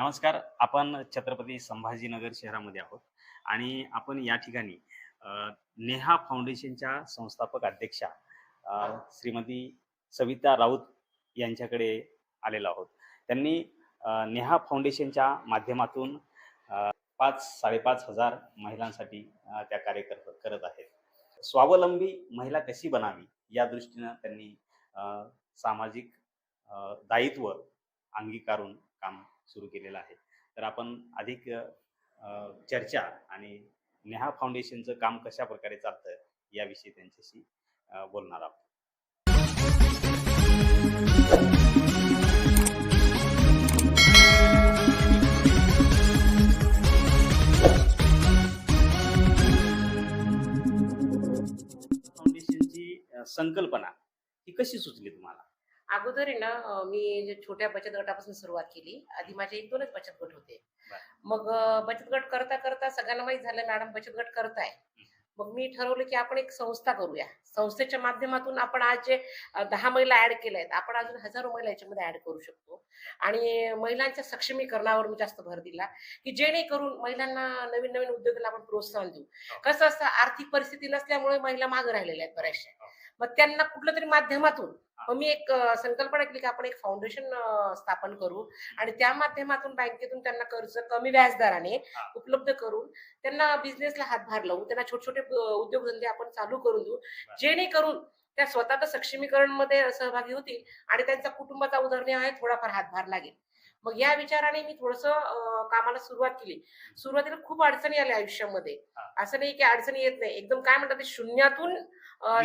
नमस्कार आपण छत्रपती संभाजीनगर शहरामध्ये आहोत आणि आपण या ठिकाणी नेहा फाउंडेशनच्या संस्थापक अध्यक्षा श्रीमती सविता राऊत यांच्याकडे आलेलो आहोत. त्यांनी नेहा फाउंडेशनच्या माध्यमातून पाच साडेपाच हजार महिलांसाठी त्या कार्य कर करत आहेत. स्वावलंबी महिला कशी बनावी या दृष्टीनं त्यांनी सामाजिक दायित्व अंगीकारून काम सुरू केलेलं आहे. तर आपण अधिक चर्चा आणि नेहा फाउंडेशनचं काम कशा प्रकारे चालतं याविषयी त्यांच्याशी बोलणार आहोत. फाउंडेशनची संकल्पना ही कशी सुचली तुम्हाला? अगोदर आहे ना मी जे छोट्या बचत गटापासून सुरुवात केली. आधी माझे एक दोनच बचत गट होते. मग बचत गट करता करता सगळ्यांना माहीत झालं मॅडम बचत गट करताय. मग मी ठरवलं की आपण एक संस्था करूया. संस्थेच्या माध्यमातून आपण आज जे दहा महिला ऍड केल्या आहेत आपण अजून हजारो महिला याच्यामध्ये ऍड करू शकतो. आणि महिलांच्या सक्षमीकरणावर मी जास्त भर दिला की जेणेकरून महिलांना नवीन नवीन उद्योगाला आपण प्रोत्साहन देऊ. कसं असतं आर्थिक परिस्थिती नसल्यामुळे महिला मागे राहिलेल्या आहेत बऱ्याचशा. मग त्यांना कुठल्या तरी माध्यमातून मग मी एक संकल्पना केली की आपण एक फाउंडेशन स्थापन करू. आणि त्या माध्यमातून बँकेतून त्यांना कर्ज कमी व्याजदराने. उपलब्ध करून त्यांना बिझनेसला हातभार लावू त्यांना छोटे छोटे उद्योगधंदे आपण चालू करून देऊ. जेणेकरून त्या स्वतःचं सक्षमीकरणमध्ये सहभागी होतील आणि त्यांचा कुटुंबाचा उदरनिर्वाह आहे थोडाफार हातभार लागेल. मग या विचाराने मी थोडस कामाला सुरुवात केली. सुरुवातीला खूप अडचणी आल्या आयुष्यामध्ये. हा. असं नाही की अडचणी येत नाही. एकदम काय म्हणतात ते शून्यातून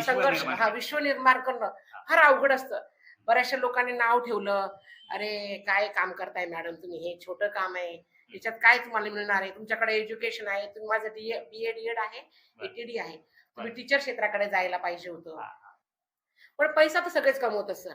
संघर्ष हा. विश्व निर्माण करणं फार अवघड असतं. बऱ्याचशा लोकांनी नाव ठेवलं. अरे काय काम करताय मॅडम तुम्ही? हे छोटं काम आहे. त्याच्यात काय तुम्हाला मिळणार आहे? तुमच्याकडे एज्युकेशन आहे. तुम्ही माझं बी ए डी आहे. एटीडी आहे. तुम्ही. टीचर क्षेत्राकडे जायला पाहिजे होतं. हा, पण पैसा तर सगळेच कमवत सर.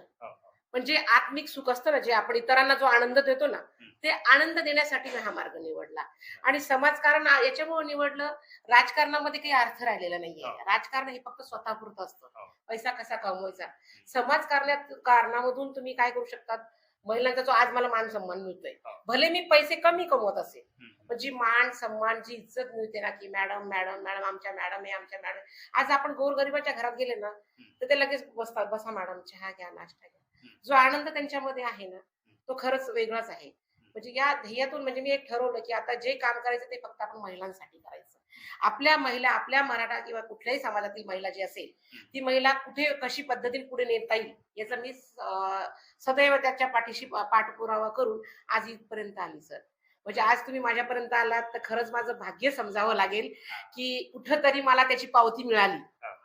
हो, हो. पण जे आत्मिक सुख असतं ना जे आपण इतरांना जो आनंद देतो ना ते आनंद देण्यासाठी मी हा मार्ग निवडला आणि समाजकारण याच्यामुळे निवडलं राजकारणामध्ये काही अर्थ राहिलेला नाहीये हो. राजकारण हे फक्त स्वतःपुरतं असतं हो. पैसा कसा कमवायचा समाजकारणात कारणामधून तुम्ही काय करू शकतात महिलांचा जो आज मला मान सन्मान मिळतोय हो. भले मी पैसे कमी कमवत असेल. पण जी मान सन्मान जी इज्जत मिळते ना की मॅडम मॅडम मॅडम आमच्या मॅडम आहे आमच्या मॅडम आज आपण गोरगरिबाच्या घरात गेले ना तर ते लगेच बसतात बसा मॅडम चहा घ्या नाश्ता घ्या जो आनंद त्यांच्यामध्ये आहे ना तो खरंच वेगळाच आहे. म्हणजे या ध्येयातून म्हणजे मी एक ठरवलं की आता जे काम करायचं ते फक्त आपण महिलांसाठी करायचं. आपल्या महिला आपल्या मराठा किंवा कुठल्याही समाजातील महिला जी असेल ती महिला कुठे कशी पद्धतीने पुढे नेता येईल याचा मी सदैव त्याच्या पाठीशी पाठपुरावा करून आज इथपर्यंत आली सर. म्हणजे आज तुम्ही माझ्यापर्यंत आलात तर खरंच माझं भाग्य समजावं लागेल की कुठंतरी मला त्याची पावती मिळाली.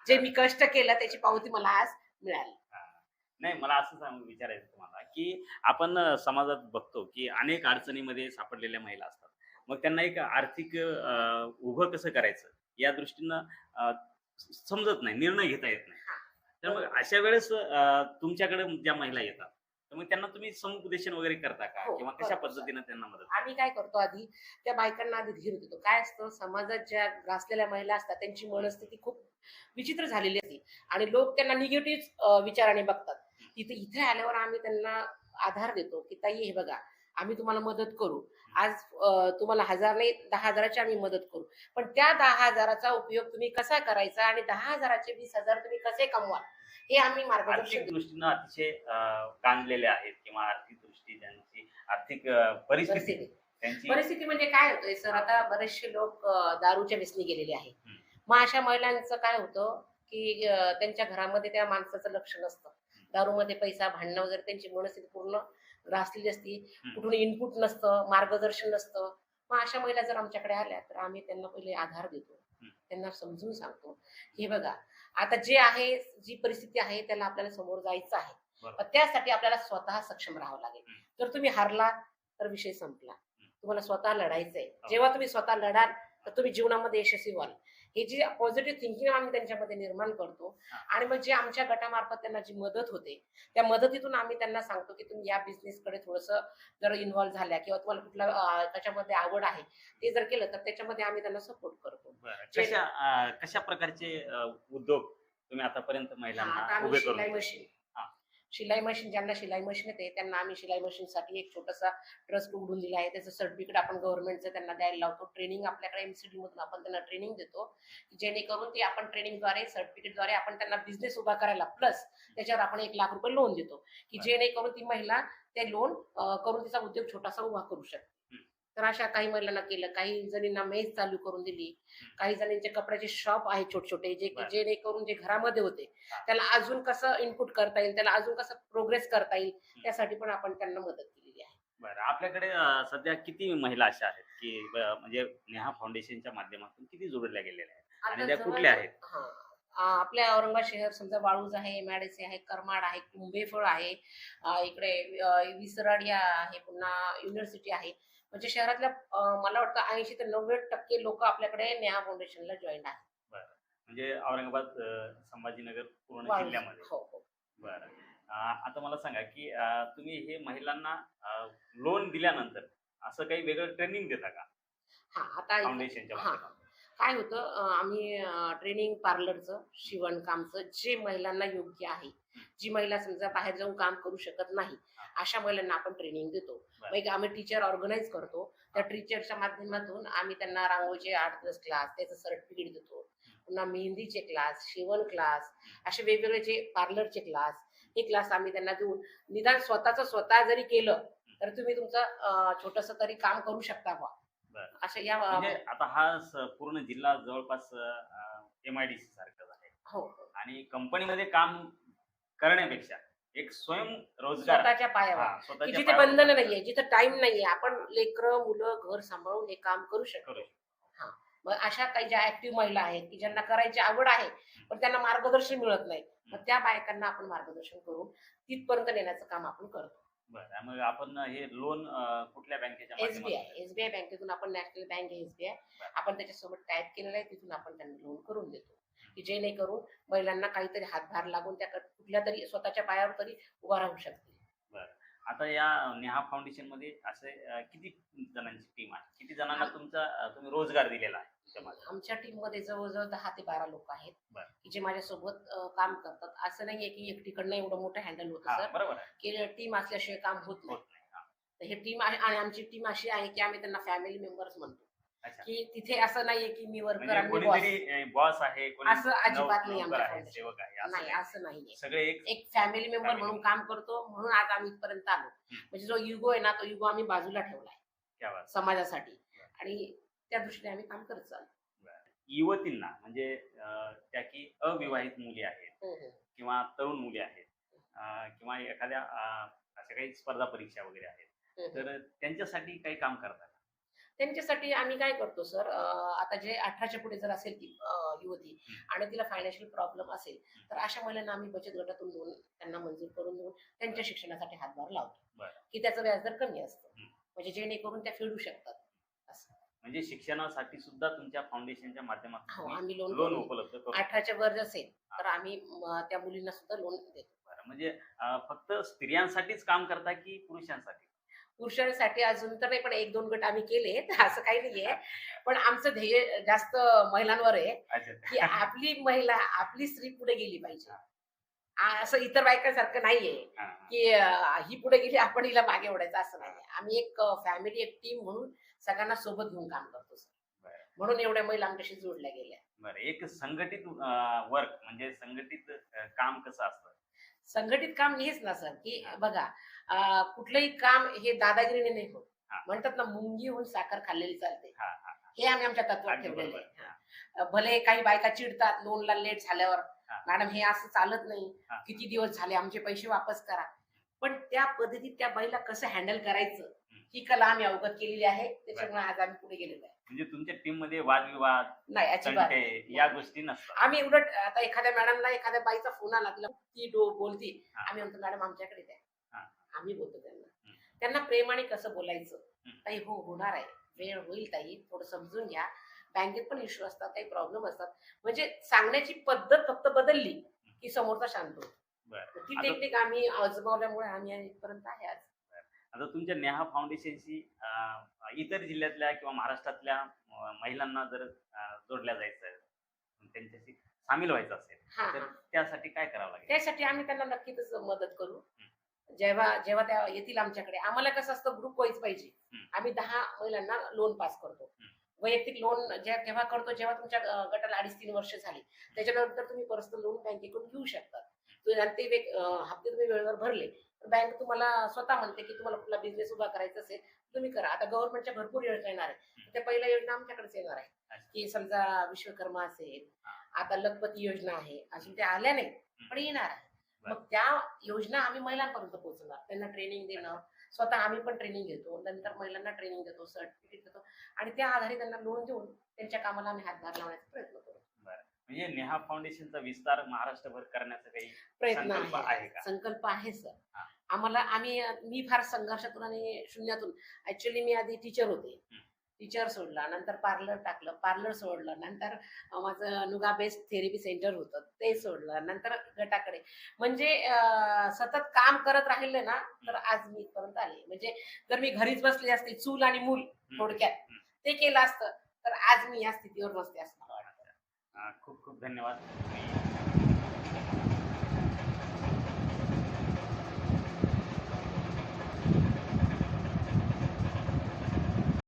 जे मी कष्ट केलं त्याची पावती मला आज मिळाली. नाही मला असं सांग विचारायचं तुम्हाला की आपण समाजात बघतो की अनेक अडचणीमध्ये सापडलेल्या महिला असतात. मग त्यांना एक आर्थिक उभं कसं करायचं? या दृष्टीनं समजत नाही निर्णय घेता येत नाही. तर मग अशा वेळेस तुमच्याकडे ज्या महिला येतात मग त्यांना तुम्ही समुपदेशन वगैरे करता का? हो, किंवा कशा पद्धतीनं त्यांना मदत आम्ही काय करतो आधी त्या बायकांना आधी धीर देतो. काय असतं समाजात ज्या ग्रासलेल्या महिला असतात त्यांची मनस्थिती खूप विचित्र झालेली असते. आणि लोक त्यांना निगेटिव्ह विचाराने बघतात. तिथे इथे आल्यावर आम्ही त्यांना आधार देतो की ताई हे बघा आम्ही तुम्हाला मदत करू. आज तुम्हाला हजार नाही दहा हजाराची आम्ही मदत करू. पण त्या दहा हजाराचा उपयोग तुम्ही कसा करायचा आणि दहा हजाराचे वीस हजार तुम्ही कसे कमवा हे आम्ही आर्थिक देतो. दृष्टीनं अतिशय गांजलेले आहेत किंवा आर्थिक दृष्टी त्यांची आर्थिक परिस्थिती. परिस्थिती. म्हणजे काय होतंय सर आता बरेचसे लोक दारूच्या व्यसनी गेलेले आहेत. मग अशा महिलांचं काय होतं की त्यांच्या घरामध्ये त्या माणसाचं लक्ष नसतं. दारूमध्ये पैसा भांडणं वगैरे त्यांची मनस्थिती पूर्ण ग्रासलेली असती. कुठून इनपुट नसतं मार्गदर्शन नसतं. मग अशा महिला जर आमच्याकडे आल्या तर आम्ही त्यांना पहिले आधार देतो. त्यांना समजून सांगतो. हे बघा आता जे आहे जी परिस्थिती आहे त्याला आपल्याला समोर जायचं आहे. त्यासाठी आपल्याला स्वतः सक्षम राहावं लागेल. जर तुम्ही हारला तर विषय संपला. तुम्हाला स्वतः लढायचंय. हो. जेव्हा तुम्ही स्वतः लढाल तर तुम्ही जीवनामध्ये यशस्वी व्हाल हे जी पॉझिटिव्ह थिंकिंग आम्ही त्यांच्यामध्ये निर्माण करतो. आणि मग जे आमच्या गटामार्फत त्यांना जी मदत होते त्या मदतीतून आम्ही त्यांना सांगतो की तुम्ही या बिझनेसकडे थोडस जर इन्व्हॉल्व्ह झाल्या किंवा तुम्हाला कुठला त्याच्यामध्ये आवड आहे ते जर केलं तर त्याच्यामध्ये आम्ही त्यांना सपोर्ट करतो. कशा कशा प्रकारचे उद्योग तुम्ही आतापर्यंत आता महिलांना उभे करून मशीन. शिलाई मशीन ज्यांना शिलाई मशीन येते त्यांना आम्ही शिलाई मशीनसाठी एक छोटासा ट्रस्ट उघडून दिला आहे. त्याचं सर्टिफिकेट आपण गव्हर्नमेंटचं त्यांना द्यायला लावतो. ट्रेनिंग आपल्याकडे एमसीडी मधून आपण त्यांना ट्रेनिंग देतो. जेणेकरून ते आपण ट्रेनिंगद्वारे सर्टिफिकेटद्वारे आपण त्यांना बिझनेस उभा करायला प्लस त्याच्यावर आपण एक लाख रुपये लोन देतो. की जेणेकरून ती महिला ते लोन करून तिचा उद्योग छोटासा उभा करू शकते. तर अशा काही महिलांना केलं. काही जणींना मेज चालू करून दिली. काही जणींचे कपड्याचे शॉप आहे छोटे छोटे जे बरं. जेणेकरून जे घरामध्ये होते त्याला अजून कसं इनपुट करता येईल त्याला अजून कसं प्रोग्रेस करता येईल त्यासाठी पण आपण त्यांना मदत केलेली आहे. बरं. आपल्याकडे सध्या किती महिला अशा आहेत की म्हणजे नेहा फाउंडेशनच्या माध्यमातून किती जोडल्या गेलेल्या आहेत? आणि त्या कुठल्या आहेत? आपल्या औरंगाबाद शहर समजा वाळूज आहे मॅडेसे आहे करमाड आहे कुंभेफळ आहे इकडे अ, विसराडिया आहे पुन्हा युनिव्हर्सिटी आहे. म्हणजे शहरातल्या मला वाटतं ऐंशी ते नव्वद टक्के लोक आपल्याकडे नेहा फाउंडेशनला जॉईन आहेत. म्हणजे औरंगाबाद संभाजीनगर पूर्ण. जिल्ह्यामध्ये. हो हो. बरं. आता मला सांगा की तुम्ही हे महिलांना लोन दिल्यानंतर असं काही वेगळं ट्रेनिंग देता का? हा आता फाउंडेशनच्या काय होतं आम्ही ट्रेनिंग पार्लरचं शिवणकामचं जे महिलांना योग्य आहे जी महिला समजा बाहेर जाऊन काम करू शकत नाही अशा महिलांना आपण ट्रेनिंग देतो. मग आम्ही टीचर ऑर्गनाईज करतो. त्या टीचरच्या माध्यमातून आम्ही त्यांना रांगोळीचे आठ दिवस क्लास त्याचं सर्टिफिकेट देतो. पुन्हा मेहंदीचे क्लास शिवण क्लास असे वेगवेगळे जे पार्लरचे क्लास हे क्लास आम्ही त्यांना देऊन निदान स्वतःच स्वतः जरी केलं तर तुम्ही तुमचं छोटस तरी काम करू शकता बा. असं या म्हणजे आता हा पूर्ण जिल्हा जवळपास एम आय डी सी सारखाच आहे. हो. आणि कंपनीमध्ये काम करण्यापेक्षा. एक स्वयंरोजगार स्वतःच्या पायावर. की स्वतःच्या जिथे पायावर बंधन नाहीये जिथे टाइम नाहीये आपण लेकरं मुलं घर सांभाळून हे काम करू शकतो. करू मग अशा काही ज्या ऍक्टिव्ह महिला आहेत की ज्यांना करायची आवड आहे पण त्यांना मार्गदर्शन मिळत नाही मग त्या बायकांना आपण मार्गदर्शन करून तिथपर्यंत नेण्याचं काम आपण करतो. बरं मग आपण हे लोन कुठल्या बँकेच्या एसबीआय माध्यमातून एसबीआय बँकेतून आपण नॅशनल बँक एसबीआय बरं. आपण त्याच्यासोबत टाईप केलेलं आहे तिथून आपण त्यांना लोन करून देतो. की जेणेकरून महिलांना काहीतरी हातभार लागून त्या कुठल्या तरी स्वतःच्या पायावर तरी उभा राहू शकतील. आता या नेहा फाउंडेशनमध्ये असे किती जणांची टीम आहे? किती जणांना तुमचा तुम्ही रोजगार दिलेला आहे? आमच्या टीममध्ये जवळजवळ दहा ते बारा लोक आहेत. की जे माझ्यासोबत काम करतात. असं नाहीये की एकटीकडनं एवढं मोठं हँडल होतं सर की टीम असल्याशिवाय काम होत नाही. हा. टीम आहे आणि आमची टीम अशी आहे की आम्ही त्यांना फॅमिली मेंबर्स म्हणतो. की तिथे असं नाहीये की मी वर्कर म्हणजे आणि. कोणीतरी बॉस आहे असं अजिबात नाही आमच्या आहे. सेवक आहे नाही. असं नाहीये. सगळे एक एक फॅमिली मेंबर म्हणून. काम करतो म्हणून आज आम्ही इथपर्यंत आलो. म्हणजे जो युगो आहे ना तो युगो आम्ही बाजूला ठेवलाय. समाजासाठी. आणि त्या दृष्टीने आम्ही काम करत चालतो युवतींना म्हणजे त्या की अविवाहित मुली आहेत किंवा तरुण मुली आहेत किंवा एखाद्या अशा काही स्पर्धा परीक्षा वगैरे आहेत तर त्यांच्यासाठी काही काम करतात त्यांच्यासाठी आम्ही काय करतो सर? आता जे अठराच्या पुढे जर असेल ती युवती आणि तिला फायनान्शियल प्रॉब्लेम असेल तर अशा महिलांना आम्ही बचत गटातून देऊन त्यांना मंजूर करून देऊन त्यांच्या शिक्षणासाठी हातभार लावतो. की त्याचं व्याजदर कमी असतं. म्हणजे जेणेकरून त्या फेडू शकतात. असं. म्हणजे शिक्षणासाठी सुद्धा तुमच्या फाउंडेशनच्या हो माध्यमातून आम्ही लोन उपलब्ध अठराच्या वर असेल तर आम्ही त्या मुलींना सुद्धा लोन देतो. म्हणजे फक्त स्त्रियांसाठीच काम करता की पुरुषांसाठी? पुरुषांसाठी अजून तर नाही पण एक दोन गट आम्ही केले असं काही नाहीये. पण आमचं ध्येय जास्त महिलांवर आहे की आपली महिला आपली स्त्री पुढे गेली पाहिजे. असं इतर बायकांसारखं नाहीये. की ही पुढे गेली आपण हिला मागे ओढायचं असं नाही आम्ही एक फॅमिली एक टीम म्हणून सगळ्यांना सोबत घेऊन काम करतो. म्हणून एवढ्या महिला आमच्याशी जोडल्या गेल्या. बरं एक संघटित वर्क म्हणजे संघटित काम कसं असतं? संघटित काम हेच ना सर. की बघा कुठलंही काम हे दादागिरीने नाही होत. म्हणतात ना मुंगी होऊन साखर खाल्लेली चालते. हा, आम्ही आमच्या तत्वात ठेवलेलं. भले काही बायका चिडतात लोनला लेट झाल्यावर. मॅडम हे असं चालत नाही. किती दिवस झाले? आमचे पैसे वापस करा. पण त्या पद्धतीत त्या बाईला कसं हँडल करायचं? ही कला आम्ही अवगत केलेली आहे. त्याच्यामुळे आज आम्ही पुढे गेलेलो आहे. म्हणजे तुमच्या टीममध्ये वादविवाद नाही अजिबात तंटे या गोष्टी नसतात. आम्ही उलट आता एखाद्या मॅडमला एखाद्या बाईचा फोन आला तिला ती डो बोलती. हा. आम्ही म्हणतो मॅडम आमच्याकडे द्या. हा. आम्ही बोलतो त्यांना. हम्म. त्यांना प्रेमाने कसं बोलायचं? हम्म. ताई हो होणार आहे. वेळ होईल ताई थोडं समजून घ्या. बँकेत पण इश्यू असतात काही प्रॉब्लेम असतात. म्हणजे सांगण्याची पद्धत फक्त बदलली की समोरचा शांत होतो. बरं. ती आता- टेक्निक आम्ही आजमावल्यामुळे आम्ही इथपर्यंत आहे आज. आता तुमच्या नेहा फाउंडेशनशी इतर जिल्ह्यातल्या किंवा महाराष्ट्रातल्या महिलांना जर जोडल्या जायचं त्यांच्याशी सामील व्हायचं असेल तर त्यासाठी काय करावं लागेल? त्यासाठी आम्ही त्यांना नक्कीच मदत करू. जेव्हा जेव्हा त्या येतील आमच्याकडे. आम्हाला कसं असतं ग्रुप वाईज पाहिजे. आम्ही दहा महिलांना लोन पास करतो. वैयक्तिक लोन जे तेव्हा करतो जेव्हा तुमच्या गटाला अडीच तीन वर्ष झाली त्याच्यानंतर तुम्ही पर्सनल लोन बँकेकडून घेऊ शकता. ते हप्ते तुम्ही वेळेवर भरले. बँक तुम्हाला स्वतः म्हणते की तुम्हाला कुठला बिझनेस उभा करायचा असेल तुम्ही करा. आता गव्हर्नमेंटच्या भरपूर योजना येणार आहे त्या पहिल्या योजना आमच्याकडेच येणार आहे. की समजा विश्वकर्मा असेल आता लखपती योजना आहे. अजून त्या आल्या नाही पण येणार आहे मग त्या योजना आम्ही महिलांपर्यंत पोहोचणार त्यांना ट्रेनिंग देणं स्वतः आम्ही पण ट्रेनिंग घेतो. नंतर महिलांना ट्रेनिंग देतो सर्टिफिकेट देतो. आणि त्या आधारे त्यांना लोन देऊन त्यांच्या कामाला आम्ही हातभार लावण्याचा प्रयत्न करू. म्हणजे नेहा फाउंडेशनचा विस्तार महाराष्ट्रभर करण्याचा काही प्रयत्न संकल्प आहे? संकल्प आहे सर. आम्हाला आम्ही मी फार संघर्षातून आणि शून्यातून ऍक्च्युली मी आधी टीचर होते. टीचर सोडला नंतर पार्लर टाकलं पार्लर सोडलं नंतर माझं नुगा बेस्ट थेरपी सेंटर होतं ते सोडलं नंतर गटाकडे म्हणजे सतत काम करत राहिले ना तर आज मी इथपर्यंत आले म्हणजे जर मी घरीच बसले असते चूल आणि मूल. थोडक्यात. ते केलं असतं तर आज मी या स्थितीवर नसते असं खूप खूप धन्यवाद